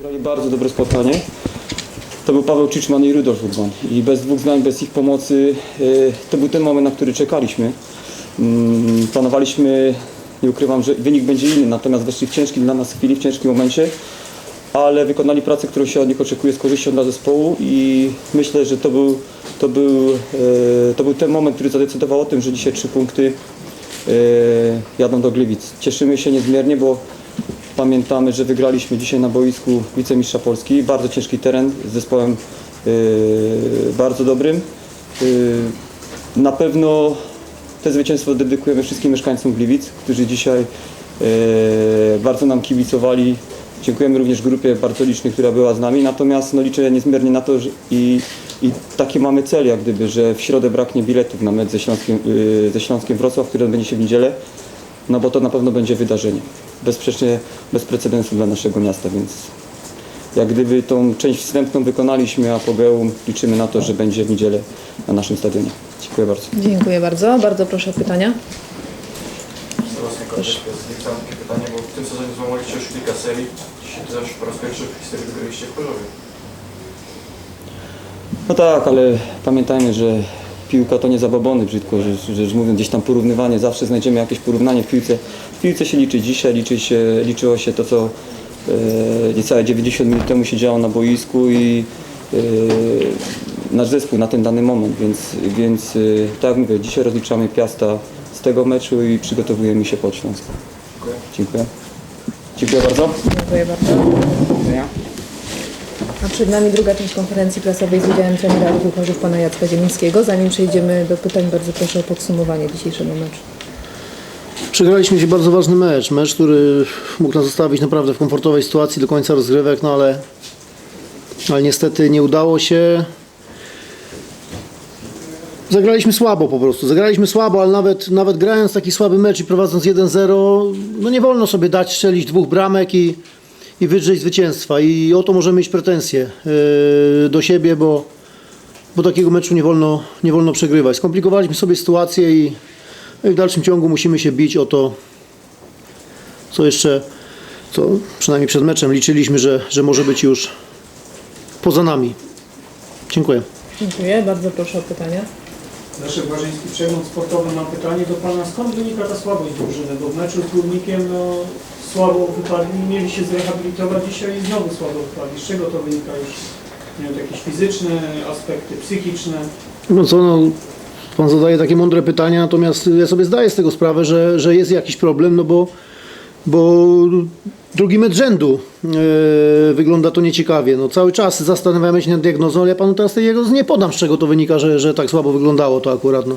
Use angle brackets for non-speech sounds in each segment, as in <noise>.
Grali bardzo dobre spotkanie. To był Paweł Czyczman i Rudolf Urban. I bez dwóch znań, bez ich pomocy, y, to był ten moment, na który czekaliśmy. Mm, Planowaliśmy, nie ukrywam, że wynik będzie inny, natomiast weszli w ciężkim dla nas chwili, w ciężkim momencie, ale wykonali pracę, którą się od nich oczekuje z korzyścią dla zespołu i myślę, że to był, to był, y, to był ten moment, który zadecydował o tym, że dzisiaj trzy punkty y, jadą do Gliwic. Cieszymy się niezmiernie, bo Pamiętamy, że wygraliśmy dzisiaj na boisku wicemistrza Polski. Bardzo ciężki teren z zespołem yy, bardzo dobrym. Yy, na pewno te zwycięstwo dedykujemy wszystkim mieszkańcom Gliwic, którzy dzisiaj yy, bardzo nam kibicowali. Dziękujemy również grupie bardzo licznej, która była z nami. Natomiast no, liczę niezmiernie na to, że i, i taki mamy cel, jak gdyby, że w środę braknie biletów na mecz ze Śląskiem, ze Śląskiem Wrocław, który odbędzie się w niedzielę no bo to na pewno będzie wydarzenie. Bezsprzecznie bez precedensu dla naszego miasta, więc jak gdyby tą część wstępną wykonaliśmy, a pogeum liczymy na to, że będzie w niedzielę na naszym stadionie. Dziękuję bardzo. Dziękuję bardzo. Bardzo proszę o pytania. Kończę, chciałem takie pytanie, bo w tym sezonie złamaliście już kilka serii. Dzisiaj to też po raz pierwszy w historii wygraliście w Chorzowie. No tak, ale pamiętajmy, że piłka to nie zabobony, brzydko rzecz, rzecz mówiąc, gdzieś tam porównywanie, zawsze znajdziemy jakieś porównanie w piłce. W piłce się liczy dzisiaj, liczy się, liczyło się to, co e, niecałe 90 minut temu się działo na boisku i e, nasz zespół na ten dany moment, więc, więc e, tak jak mówię, dzisiaj rozliczamy Piasta z tego meczu i przygotowujemy się pod Śląsk. Dziękuję. Dziękuję bardzo. Dziękuję bardzo. A przed nami druga część konferencji prasowej z udziałem trenera Chorzów, pana Jacka Ziemińskiego. Zanim przejdziemy do pytań, bardzo proszę o podsumowanie dzisiejszego meczu. Przegraliśmy dzisiaj bardzo ważny mecz. Mecz, który mógł nas zostawić naprawdę w komfortowej sytuacji do końca rozgrywek, no ale, ale niestety nie udało się. Zagraliśmy słabo po prostu. Zagraliśmy słabo, ale nawet, nawet grając taki słaby mecz i prowadząc 1-0, no nie wolno sobie dać strzelić dwóch bramek i, i wydrzeć zwycięstwa. I o to możemy mieć pretensje yy, do siebie, bo, bo takiego meczu nie wolno, nie wolno przegrywać. Skomplikowaliśmy sobie sytuację i, no i w dalszym ciągu musimy się bić o to, co jeszcze, co przynajmniej przed meczem liczyliśmy, że, że może być już poza nami. Dziękuję. Dziękuję. Bardzo proszę o pytania. Leszek Barzyński, Przegląd Sportowy. Mam pytanie do Pana. Skąd wynika ta słabość drużyny? Bo w meczu z Górnikiem no, słabo wypadli, mieli się zrehabilitować dzisiaj i znowu słabo wypadli. Z czego to wynika już? Nie wiem, jakieś fizyczne aspekty, psychiczne? No co, no, pan zadaje takie mądre pytania, natomiast ja sobie zdaję z tego sprawę, że, że jest jakiś problem, no bo, bo drugi mecz rzędu e, wygląda to nieciekawie. No, cały czas zastanawiamy się nad diagnozą, ale ja panu teraz tej diagnozy nie podam, z czego to wynika, że, że tak słabo wyglądało to akurat. No.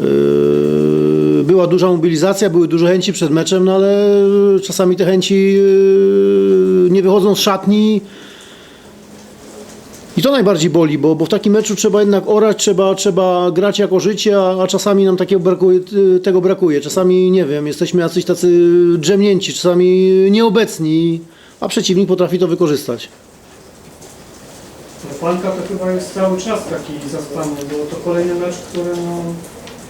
E, była duża mobilizacja, były duże chęci przed meczem, no ale czasami te chęci e, nie wychodzą z szatni. I to najbardziej boli, bo, bo w takim meczu trzeba jednak orać, trzeba, trzeba grać jako życie, a, a czasami nam takiego brakuje, y, tego brakuje. Czasami, nie wiem, jesteśmy jacyś tacy drzemnięci, czasami nieobecni, a przeciwnik potrafi to wykorzystać. Panka to chyba jest cały czas taki zaspany, bo to kolejny mecz, który no,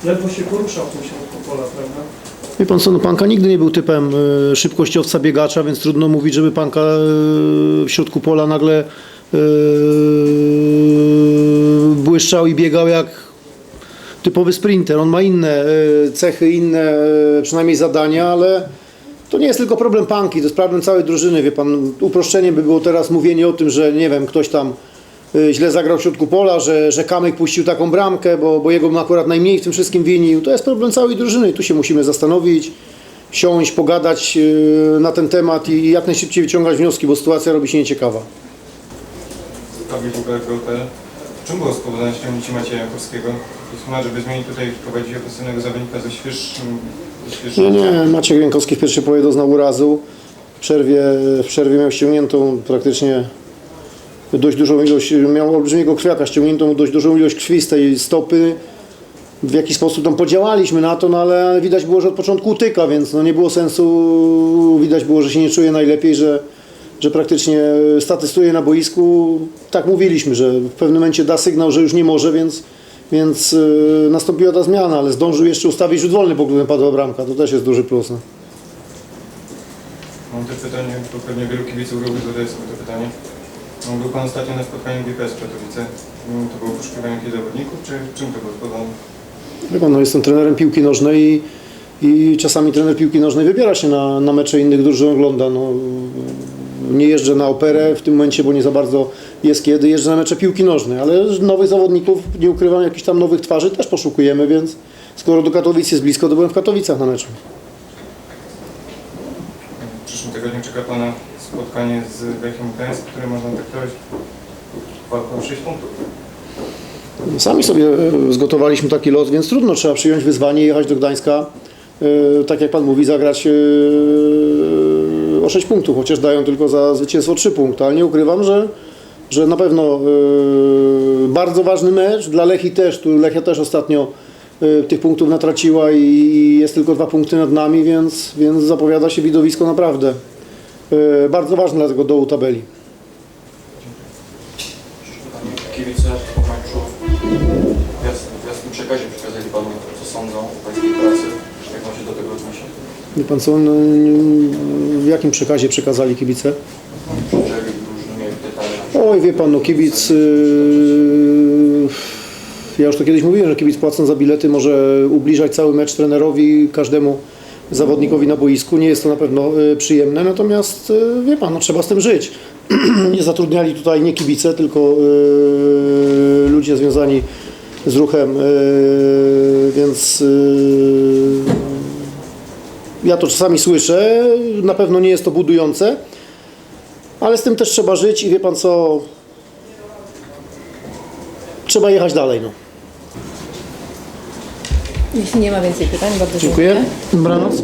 ledwo się porusza w tym środku pola, prawda? Wie pan co, no Panka nigdy nie był typem y, szybkościowca, biegacza, więc trudno mówić, żeby Panka y, w środku pola nagle y, błyszczał i biegał jak typowy sprinter. On ma inne y, cechy, inne y, przynajmniej zadania, ale to nie jest tylko problem Panki, to jest problem całej drużyny. Wie pan, uproszczeniem by było teraz mówienie o tym, że nie wiem, ktoś tam źle zagrał w środku pola, że, że Kamyk puścił taką bramkę, bo, bo jego bym akurat najmniej w tym wszystkim winił. To jest problem całej drużyny. Tu się musimy zastanowić, siąść, pogadać y, na ten temat i jak najszybciej wyciągać wnioski, bo sytuacja robi się nieciekawa. Tobie Google Grote. Czym było spowodowane ściągnięcie Macieja Jankowskiego? Jest żeby zmienić tutaj, wprowadzić ofensywnego zawodnika ze świeższym Nie, nie, Maciek Jankowski w pierwszej połowie doznał urazu. W przerwie, w przerwie miał ściągniętą praktycznie dość dużą ilość, miał olbrzymiego krwiaka, ściągniętą dość dużą ilość krwi z tej stopy. W jakiś sposób tam podziałaliśmy na to, no ale widać było, że od początku utyka, więc no nie było sensu, widać było, że się nie czuje najlepiej, że, że praktycznie statystuje na boisku. Tak mówiliśmy, że w pewnym momencie da sygnał, że już nie może, więc, więc yy, nastąpiła ta zmiana, ale zdążył jeszcze ustawić rzut wolny, po którym padła bramka. To też jest duży plus. No. Mam też pytanie, bo pewnie wielu kibiców ruchu zadaje sobie to pytanie. No, Był Pan ostatnio na spotkaniu GPS w Katowice. Mm, To było poszukiwanie jakichś zawodników, czy czym to było? Wie pan, no jestem trenerem piłki nożnej i, i czasami trener piłki nożnej wybiera się na, na mecze innych drużyn, ogląda. No, nie jeżdżę na operę w tym momencie, bo nie za bardzo jest kiedy. Jeżdżę na mecze piłki nożnej, ale nowych zawodników, nie ukrywam, jakichś tam nowych twarzy też poszukujemy, więc skoro do Katowic jest blisko, to byłem w Katowicach na meczu. Przyszłym tygodniu czeka Pana spotkanie z Lechiem Gdańsk, które można traktować walką o 6 punktów. Sami sobie e, zgotowaliśmy taki lot, więc trudno, trzeba przyjąć wyzwanie i jechać do Gdańska. e, Tak jak Pan mówi, zagrać e, o 6 punktów, chociaż dają tylko za zwycięstwo 3 punkty, ale nie ukrywam, że, że na pewno bardzo ważny mecz, dla Lechi też, tu Lechia też ostatnio tych punktów natraciła i jest tylko dwa punkty nad nami, więc, więc zapowiada się widowisko naprawdę e, bardzo ważne dla tego dołu tabeli. Kibice po meczu w jasnym, przekazie przekazali Panu, co sądzą o Pańskiej pracy. Jak Pan się do tego odniesie? Wie Pan co, no, w jakim przekazie przekazali kibice? Oj, wie pan, no kibic. Yy, ja już to kiedyś mówiłem, że kibic płacąc za bilety może ubliżać cały mecz trenerowi, każdemu zawodnikowi na boisku. Nie jest to na pewno yy, przyjemne, natomiast yy, wie pan, no, trzeba z tym żyć. <clears throat> nie zatrudniali tutaj nie kibice, tylko yy, ludzie związani z ruchem, yy, więc. Yy, ja to czasami słyszę, na pewno nie jest to budujące, ale z tym też trzeba żyć i wie pan co, trzeba jechać dalej. No. Jeśli nie ma więcej pytań, bardzo Dziękuję. dziękuję. Dobranoc.